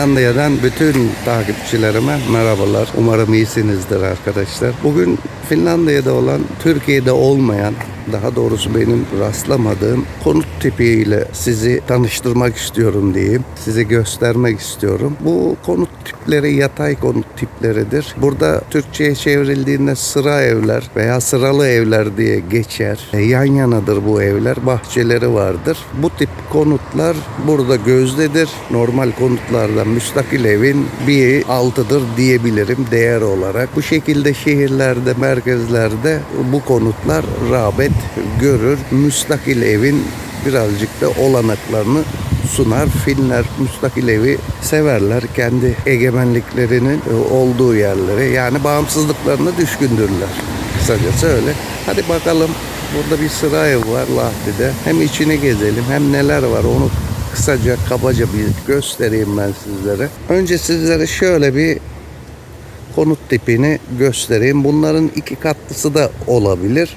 Finlandiya'dan bütün takipçilerime merhabalar. Umarım iyisinizdir arkadaşlar. Bugün Finlandiya'da olan, Türkiye'de olmayan, daha doğrusu benim rastlamadığım konut tipiyle sizi tanıştırmak istiyorum diyeyim. Size göstermek istiyorum. Bu konut tipleri yatay konut tipleridir. Burada Türkçe'ye çevrildiğinde sıra evler veya sıralı evler diye geçer. E, Yan yanadır bu evler. Bahçeleri vardır. Bu tip konutlar burada gözdedir. Normal konutlardan müstakil evin bir altıdır diyebilirim değer olarak. Bu şekilde şehirlerde, merkezlerde bu konutlar rağbet görür. Müstakil evin birazcık da olanaklarını sunar. Finler müstakil evi severler. Kendi egemenliklerinin e, olduğu yerlere yani bağımsızlıklarına düşkündürler. Kısacası öyle. Hadi bakalım burada bir sıra ev var Lahti'de. Hem içini gezelim hem neler var onu kısaca kabaca bir göstereyim ben sizlere. Önce sizlere şöyle bir konut tipini göstereyim. Bunların iki katlısı da olabilir.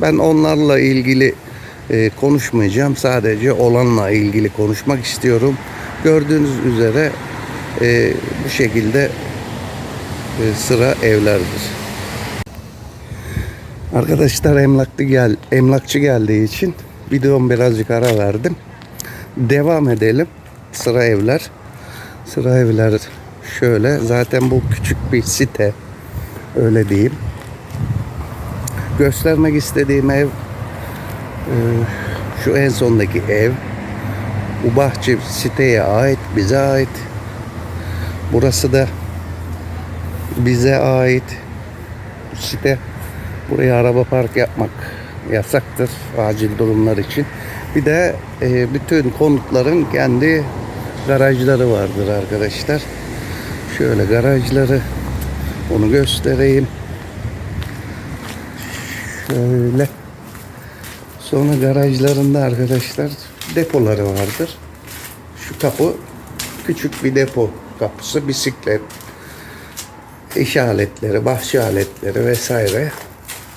Ben onlarla ilgili e, konuşmayacağım. Sadece olanla ilgili konuşmak istiyorum. Gördüğünüz üzere e, bu şekilde e, sıra evlerdir. Arkadaşlar emlakçı gel emlakçı geldiği için videom birazcık ara verdim. Devam edelim. Sıra evler. Sıra evler şöyle. Zaten bu küçük bir site. Öyle diyeyim. Göstermek istediğim ev e, şu en sondaki ev. Bu bahçe siteye ait, bize ait. Burası da bize ait. Site buraya araba park yapmak yasaktır acil durumlar için. Bir de e, bütün konutların kendi garajları vardır arkadaşlar. Şöyle garajları onu göstereyim. Şöyle. Sonra garajlarında arkadaşlar depoları vardır. Şu kapı küçük bir depo kapısı. Bisiklet, iş aletleri, bahçe aletleri vesaire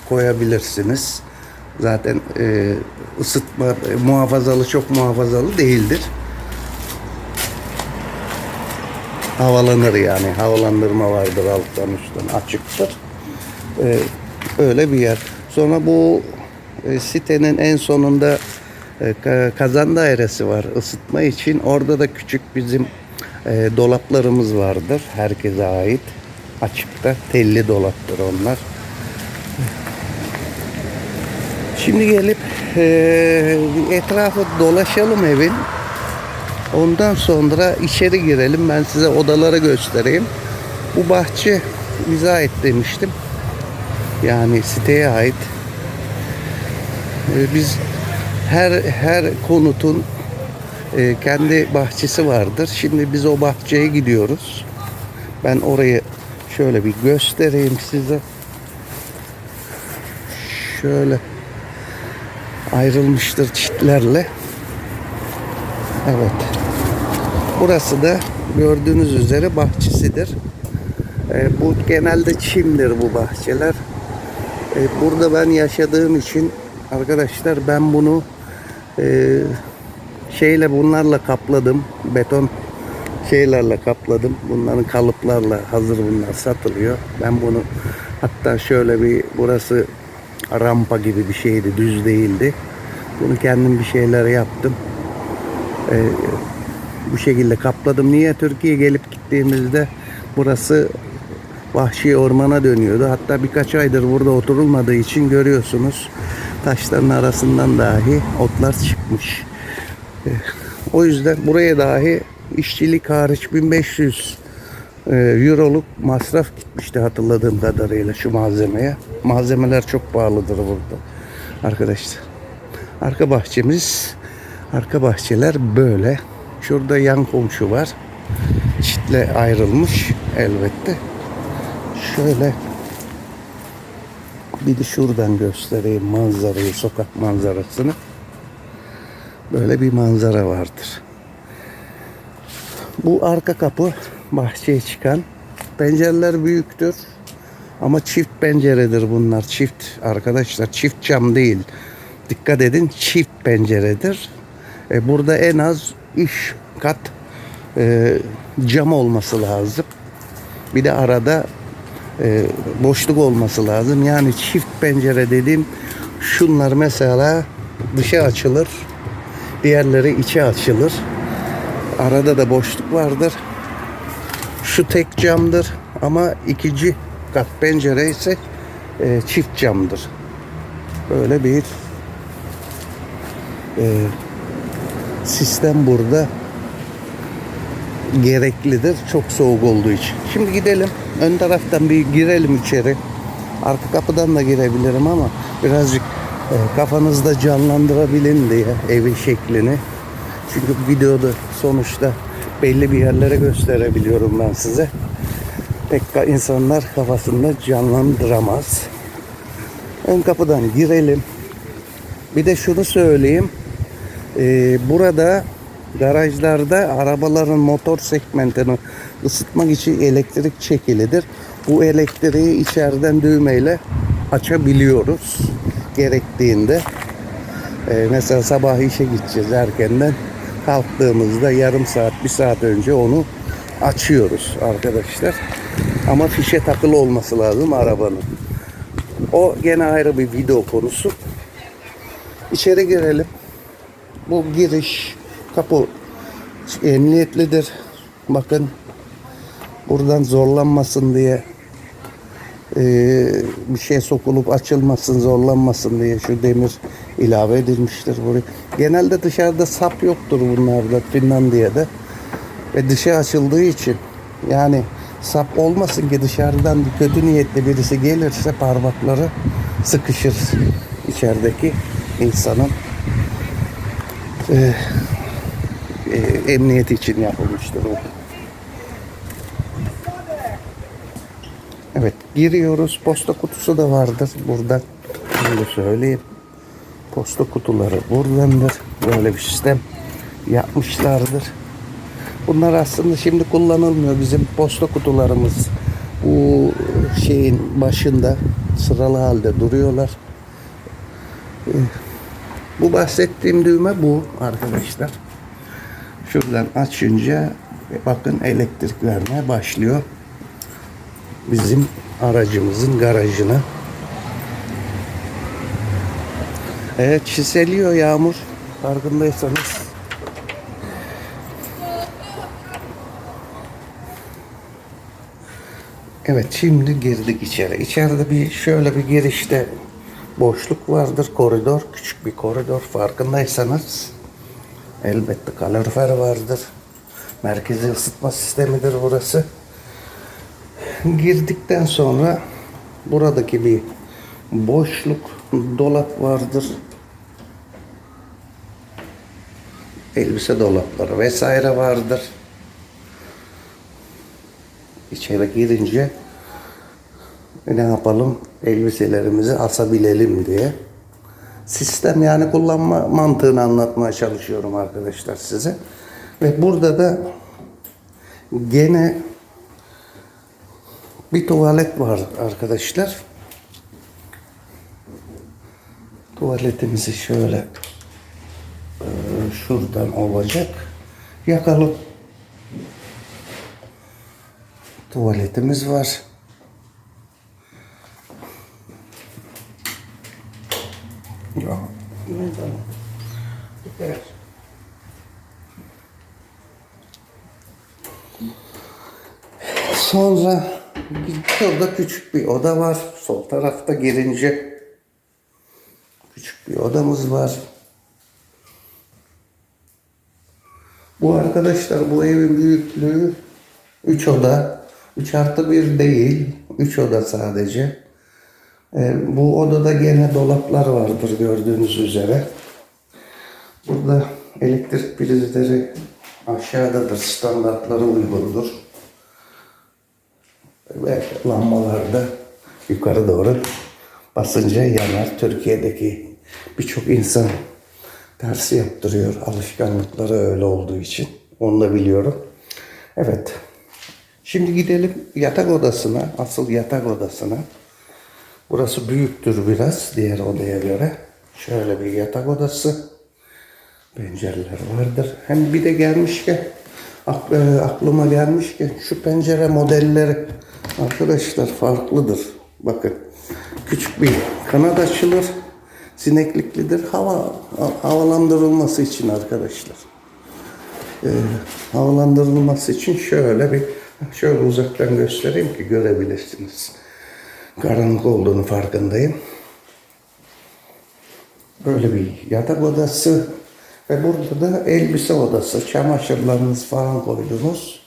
koyabilirsiniz. Zaten e, ısıtma e, muhafazalı çok muhafazalı değildir. Havalanır yani. Havalandırma vardır alttan üstten açıktır. E, öyle bir yer. Sonra bu e, sitenin en sonunda e, ka- kazan dairesi var ısıtma için. Orada da küçük bizim e, dolaplarımız vardır. Herkese ait. Açıkta. Telli dolaptır onlar. Şimdi gelip bir etrafı dolaşalım evin. Ondan sonra içeri girelim. Ben size odaları göstereyim. Bu bahçe bize ait demiştim. Yani siteye ait. Ee, Biz her her konutun e, kendi bahçesi vardır. Şimdi biz o bahçeye gidiyoruz. Ben orayı şöyle bir göstereyim size. Şöyle ayrılmıştır çitlerle. Evet. Burası da gördüğünüz üzere bahçesidir. Ee, bu genelde çimdir bu bahçeler. Ee, burada ben yaşadığım için arkadaşlar ben bunu e, şeyle bunlarla kapladım. Beton şeylerle kapladım. Bunların kalıplarla hazır bunlar satılıyor. Ben bunu hatta şöyle bir burası rampa gibi bir şeydi. Düz değildi. Bunu kendim bir şeyler yaptım. Ee, bu şekilde kapladım. Niye Türkiye'ye gelip gittiğimizde burası vahşi ormana dönüyordu. Hatta birkaç aydır burada oturulmadığı için görüyorsunuz taşların arasından dahi otlar çıkmış. Ee, O yüzden buraya dahi işçilik hariç 1500 e, euroluk masraf gitmişti hatırladığım kadarıyla şu malzemeye. Malzemeler çok pahalıdır burada arkadaşlar. Arka bahçemiz, arka bahçeler böyle. Şurada yan komşu var. Çitle ayrılmış elbette. Şöyle bir de şuradan göstereyim manzarayı, sokak manzarasını. Böyle bir manzara vardır. Bu arka kapı bahçeye çıkan. Pencereler büyüktür. Ama çift penceredir bunlar. Çift arkadaşlar. Çift cam değil. Dikkat edin çift penceredir. E, burada en az 3 kat e, cam olması lazım. Bir de arada e, boşluk olması lazım. Yani çift pencere dediğim şunlar mesela dışa açılır. Diğerleri içe açılır. Arada da boşluk vardır. Şu tek camdır ama ikinci kat pencere ise e, çift camdır. Böyle bir e, sistem burada gereklidir. Çok soğuk olduğu için. Şimdi gidelim. Ön taraftan bir girelim içeri. Arka kapıdan da girebilirim ama birazcık e, kafanızda canlandırabilin diye evin şeklini. Çünkü videoda sonuçta belli bir yerlere gösterebiliyorum ben size. Pek insanlar kafasında canlandıramaz. Ön kapıdan girelim. Bir de şunu söyleyeyim. Ee, burada garajlarda arabaların motor segmentini ısıtmak için elektrik çekilidir. Bu elektriği içeriden düğmeyle açabiliyoruz gerektiğinde. Ee, mesela sabah işe gideceğiz erkenden kalktığımızda yarım saat bir saat önce onu açıyoruz arkadaşlar. Ama fişe takılı olması lazım arabanın. O gene ayrı bir video konusu. İçeri girelim. Bu giriş kapı emniyetlidir. Bakın buradan zorlanmasın diye eee, bir şey sokulup açılmasın, zorlanmasın diye şu demir ilave edilmiştir buraya. Genelde dışarıda sap yoktur bunlarda Finlandiya'da. Ve dışa açıldığı için yani sap olmasın ki dışarıdan kötü niyetli birisi gelirse parmakları sıkışır içerideki insanın e, e, emniyet için yapılmıştır o. Evet giriyoruz. Posta kutusu da vardır burada. Bunu söyleyeyim. Posta kutuları buradandır. Böyle bir sistem yapmışlardır. Bunlar aslında şimdi kullanılmıyor. Bizim posta kutularımız bu şeyin başında sıralı halde duruyorlar. Ee, Bu bahsettiğim düğme bu arkadaşlar. Şuradan açınca bakın elektrik vermeye başlıyor. Bizim aracımızın garajına. Evet çiseliyor yağmur. Farkındaysanız. Evet şimdi girdik içeri. İçeride bir şöyle bir girişte boşluk vardır. Koridor. Küçük bir koridor. Farkındaysanız. Elbette kalorifer vardır. Merkezi ısıtma sistemidir burası. Girdikten sonra buradaki bir boşluk dolap vardır. Elbise dolapları vesaire vardır. İçeri girince ne yapalım elbiselerimizi asabilelim diye. Sistem yani kullanma mantığını anlatmaya çalışıyorum arkadaşlar size. Ve burada da gene bir tuvalet var arkadaşlar. Tuvaletimizi şöyle e, şuradan olacak. Yakalım. Tuvaletimiz var. Neden? Evet. Sonra şurada küçük bir oda var. Sol tarafta girince küçük bir odamız var. Bu arkadaşlar bu evin büyüklüğü 3 oda. 3 artı 1 değil. 3 oda sadece. Ee, bu odada gene dolaplar vardır gördüğünüz üzere. Burada elektrik prizleri aşağıdadır. Standartlara uygundur. Ve lambalar da yukarı doğru basınca yanar. Türkiye'deki birçok insan tersi yaptırıyor. Alışkanlıkları öyle olduğu için. Onu da biliyorum. Evet. Şimdi gidelim yatak odasına. Asıl yatak odasına. Burası büyüktür biraz diğer odaya göre. Şöyle bir yatak odası. Pencereler vardır. Hem bir de gelmişken Ak- e, aklıma gelmişken şu pencere modelleri arkadaşlar farklıdır. Bakın küçük bir kanat açılır. Sinekliklidir. Hava havalandırılması için arkadaşlar. Ee, havalandırılması için şöyle bir şöyle uzaktan göstereyim ki görebilirsiniz. Karanlık olduğunu farkındayım. Böyle bir yatak odası ve burada da elbise odası, çamaşırlarınız falan koyduğunuz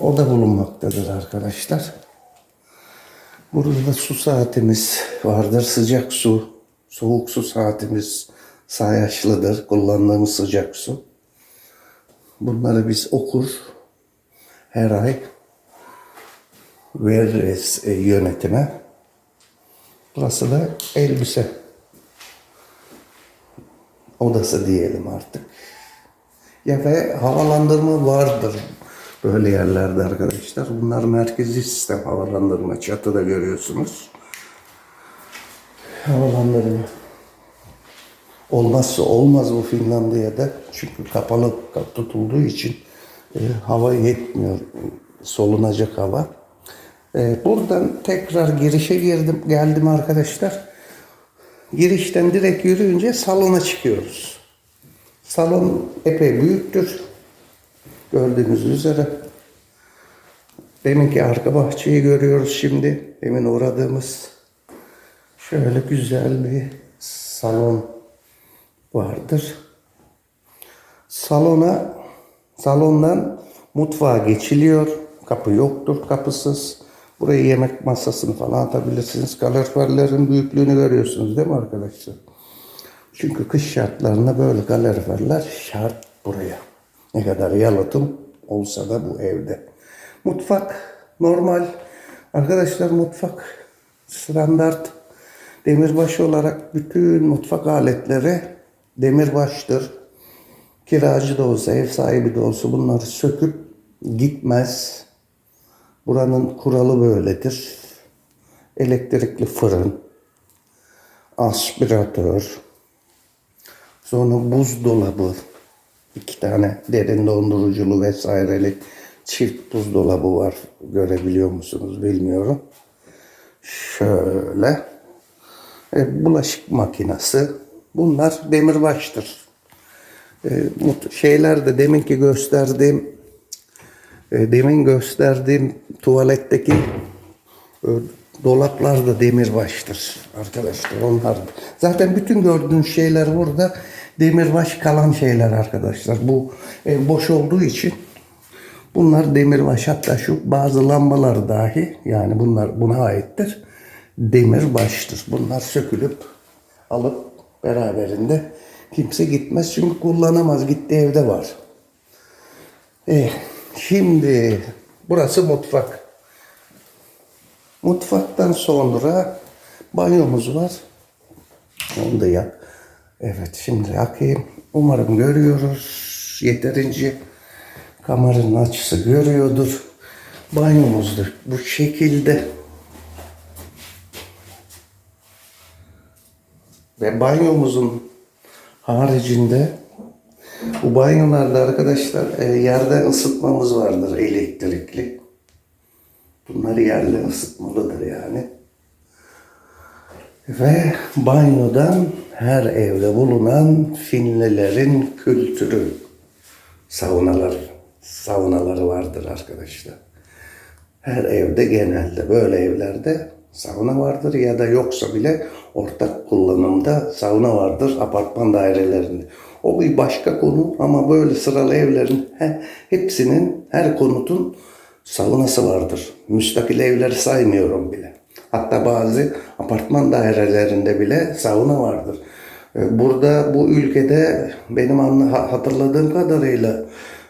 o da bulunmaktadır arkadaşlar. Burada da su saatimiz vardır. Sıcak su, soğuk su saatimiz sayaçlıdır. Kullandığımız sıcak su. Bunları biz okur. Her ay veririz e, yönetime. Burası da elbise odası diyelim artık. Ya ve havalandırma vardır böyle yerlerde arkadaşlar. Bunlar merkezi sistem havalandırma. Çatıda görüyorsunuz. Havalandırma. Olmazsa olmaz bu Finlandiya'da. Çünkü kapalı tutulduğu için e, hava yetmiyor. Solunacak hava. E, buradan tekrar girişe girdim, geldim arkadaşlar. Girişten direkt yürüyünce salona çıkıyoruz. Salon epey büyüktür. Gördüğünüz üzere. Deminki arka bahçeyi görüyoruz şimdi. Demin uğradığımız şöyle güzel bir salon vardır. Salona salondan mutfağa geçiliyor. Kapı yoktur, kapısız. Buraya yemek masasını falan atabilirsiniz. Kaloriferlerin büyüklüğünü görüyorsunuz değil mi arkadaşlar? Çünkü kış şartlarında böyle kaloriferler şart buraya. Ne kadar yalıtım olsa da bu evde. Mutfak normal. Arkadaşlar mutfak standart demirbaş olarak bütün mutfak aletleri demirbaştır. Kiracı da olsa, ev sahibi de olsa bunları söküp gitmez. Buranın kuralı böyledir. Elektrikli fırın, aspiratör, sonra buzdolabı, iki tane derin donduruculu vesaireli çift buzdolabı var. Görebiliyor musunuz bilmiyorum. Şöyle. E, bulaşık makinesi. Bunlar demirbaştır. E, şeyler de deminki gösterdiğim demin gösterdiğim tuvaletteki e, dolaplar da demirbaştır arkadaşlar onlar. Zaten bütün gördüğünüz şeyler burada demirbaş kalan şeyler arkadaşlar. Bu boş olduğu için bunlar demirbaş hatta şu bazı lambalar dahi yani bunlar buna aittir. Demirbaştır. Bunlar sökülüp alıp beraberinde kimse gitmez çünkü kullanamaz. Gitti evde var. Eh, şimdi burası mutfak. Mutfaktan sonra banyomuz var. Onu da yak. Evet şimdi yakayım. Umarım görüyoruz. Yeterince kameranın açısı görüyordur. Banyomuz da bu şekilde. Ve banyomuzun haricinde bu banyolarda arkadaşlar e, yerden ısıtmamız vardır elektrikli. Bunları yerle ısıtmalıdır yani. Ve banyodan her evde bulunan Finlilerin kültürü saunalar, saunaları vardır arkadaşlar. Her evde genelde böyle evlerde sauna vardır ya da yoksa bile ortak kullanımda sauna vardır apartman dairelerinde. O bir başka konu ama böyle sıralı evlerin he- hepsinin her konutun saunası vardır. Müstakil evleri saymıyorum bile. Hatta bazı apartman dairelerinde bile sauna vardır. Ee, Burada bu ülkede benim hatırladığım kadarıyla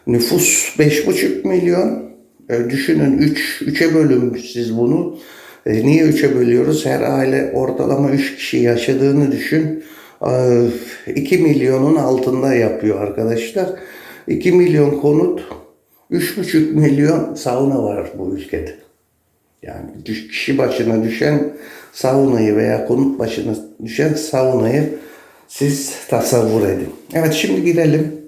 nüfus 5,5 milyon. E, düşünün 3 üçe bölün siz bunu. E, niye üçe bölüyoruz? Her aile ortalama 3 kişi yaşadığını düşün. E, 2 milyonun altında yapıyor arkadaşlar. 2 milyon konut, 3,5 milyon sauna var bu ülkede. Yani kişi başına düşen saunayı veya konut başına düşen saunayı siz tasavvur edin. Evet şimdi girelim.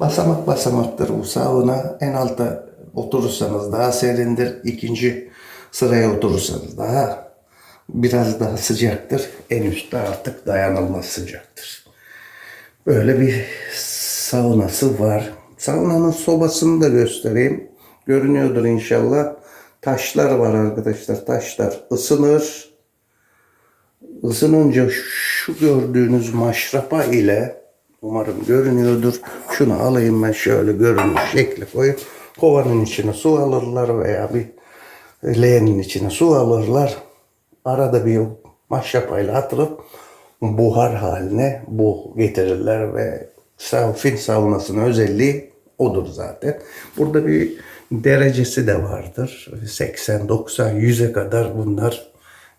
Basamak basamaktır bu sauna. En altta oturursanız daha serindir. İkinci sıraya oturursanız daha biraz daha sıcaktır. En üstte artık dayanılmaz sıcaktır. Böyle bir saunası var. Saunanın sobasını da göstereyim. Görünüyordur inşallah. Taşlar var arkadaşlar. Taşlar ısınır. Isınınca şu gördüğünüz maşrapa ile umarım görünüyordur. Şunu alayım ben şöyle görünür şekli koyup kovanın içine su alırlar veya bir leğenin içine su alırlar. Arada bir maşrapayla atılıp buhar haline bu getirirler ve fin saunasının özelliği odur zaten. Burada bir derecesi de vardır. 80, 90, 100'e kadar bunlar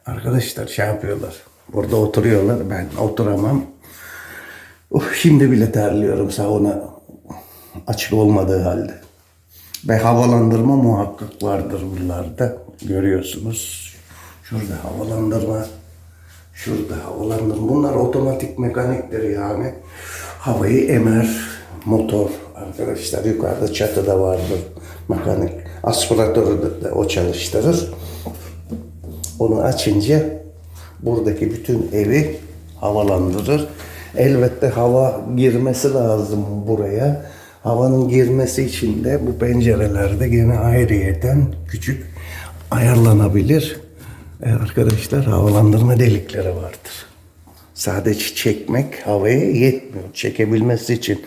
arkadaşlar şey yapıyorlar. Burada oturuyorlar. Ben oturamam. Uf, şimdi bile terliyorum sauna açık olmadığı halde. Ve havalandırma muhakkak vardır buralarda. Görüyorsunuz. Şurada havalandırma. Şurada havalandırma. Bunlar otomatik mekaniktir yani. Havayı emer. Motor arkadaşlar yukarıda çatıda vardır. Mekanik. Aspiratörü de, o çalıştırır. Onu açınca buradaki bütün evi havalandırır. Elbette hava girmesi lazım buraya. Havanın girmesi için de bu pencerelerde gene ayrıyeten küçük ayarlanabilir. E, arkadaşlar havalandırma delikleri vardır. Sadece çekmek havaya yetmiyor. Çekebilmesi için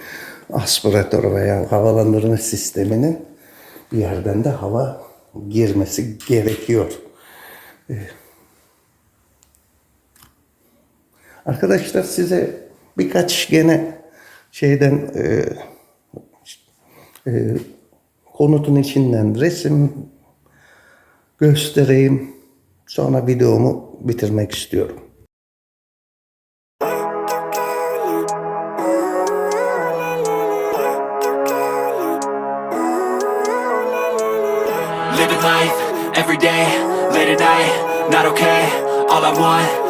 aspiratör veya havalandırma sisteminin bir yerden de hava girmesi gerekiyor. Arkadaşlar size birkaç gene şeyden e, e, konutun içinden resim göstereyim. Sonra videomu bitirmek istiyorum. Every day, late at night, not okay. All I want,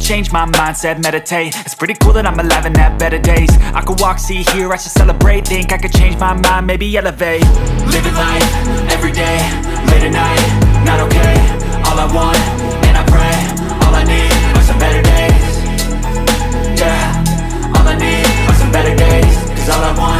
Change my mindset, meditate. It's pretty cool that I'm alive and have better days. I could walk, see, hear, I should celebrate. Think I could change my mind, maybe elevate. Living life every day, late at night, not okay. All I want, and I pray, all I need are some better days. Yeah, all I need are some better days. Cause all I want,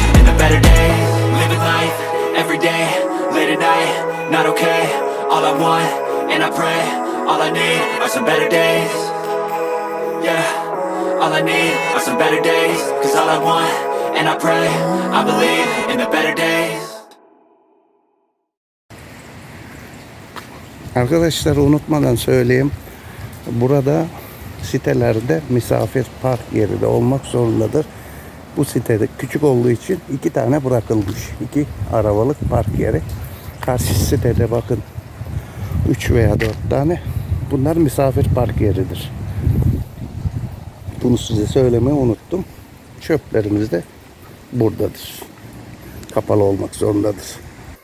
Not okay, all I want, and I pray All I need are some better days Yeah, all I need are some better days Cause all I want, and I pray I believe in the better days Arkadaşlar unutmadan söyleyeyim. Burada sitelerde misafir park yeri de olmak zorundadır. Bu sitede küçük olduğu için iki tane bırakılmış. İki arabalık park yeri. Karşı sitede bakın 3 veya 4 tane. Bunlar misafir park yeridir. Bunu size söylemeyi unuttum. Çöplerimiz de buradadır. Kapalı olmak zorundadır.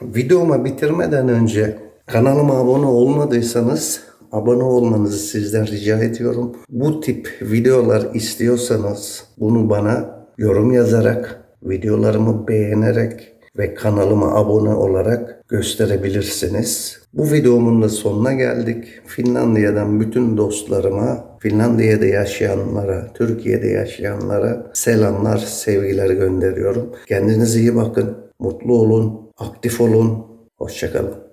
Videomu bitirmeden önce kanalıma abone olmadıysanız abone olmanızı sizden rica ediyorum. Bu tip videolar istiyorsanız bunu bana yorum yazarak videolarımı beğenerek ve kanalıma abone olarak gösterebilirsiniz. Bu videomun da sonuna geldik. Finlandiya'dan bütün dostlarıma, Finlandiya'da yaşayanlara, Türkiye'de yaşayanlara selamlar, sevgiler gönderiyorum. Kendinize iyi bakın, mutlu olun, aktif olun. Hoşçakalın.